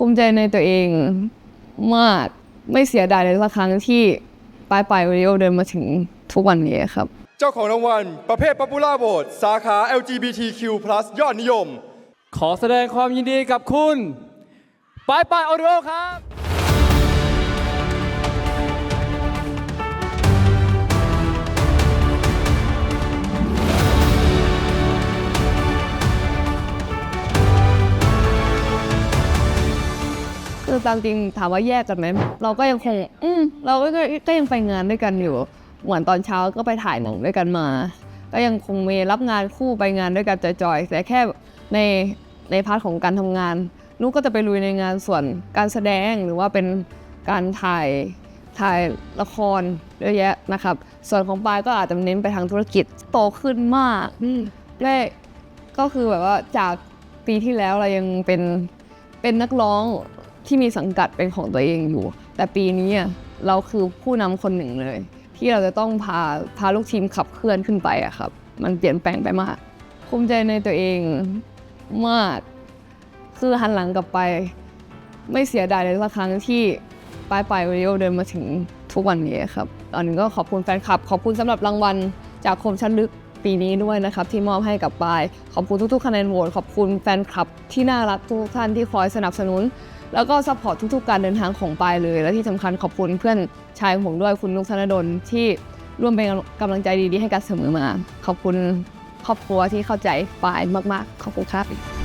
ภูมิใจในตัวเองมากไม่เสียดายเลยสักครั้งที่ปลายปลายวิดีโอเดินมาถึงทุกวันนี้ครับ เจ้าของรางวัล ประเภท Popular Vote สาขา LGBTQ+ ยอดนิยม ขอแสดงความยินดีกับคุณปายปายออริโอครับ คือตามจริงถามว่าแยกกันไหมเราก็ยังคง อืมเราก็ก็ก็ยังไปงานด้วยกันอยู่เหมือนตอนเช้าก็ไปถ่ายหนังด้วยกันมา ก็ยังคงมีรับงานคู่ไปงานด้วยกันจอยๆแต่แค่ในในพาร์ทของการทำงานนุกก็จะไปลุยในงานส่วนการแสดงหรือว่าเป็นการถ่ายถ่ายละครเยอะแยะนะครับ ส่วนของปายก็อาจจะเน้นไปทางธุรกิจโตขึ้นมากและก็คือแบบว่าจากปีที่แล้วเรายังเป็นเป็นนักร้อง ที่มีสังกัดเป็นของตัวเองอยู่ แต่ปีนี้อะเราคือผู้นำคนหนึ่งเลย ที่เราจะต้องพาพาลูกทีมขับเคลื่อนขึ้นไปอะครับ มันเปลี่ยนแปลงไปมาก ภูมิใจในตัวเองมาก คือหันหลังกลับไป ไม่เสียดายเลยสักครั้งที่ปลายปลายวิโอเดินมาถึงทุกวันนี้ครับตอนนี้ก็ขอบคุณแฟนคลับ ขอบคุณสำหรับรางวัลจากคมชั้นลึกปีนี้ด้วยนะครับ ที่มอบให้กับปาย ขอบคุณทุกๆคะแนนโหวตขอบคุณแฟนคลับที่น่ารักทุกท่านที่คอยสนับสนุน แล้วก็ซัพพอร์ตทุกๆ การเดินทางของปายเลย และที่สำคัญขอบคุณเพื่อนชายของผมด้วยคุณนุกธนดลที่ร่วมเป็นกำลังใจดีๆให้กันเสมอมา ขอบคุณครอบครัวที่เข้าใจปายมากๆ ขอบคุณครับ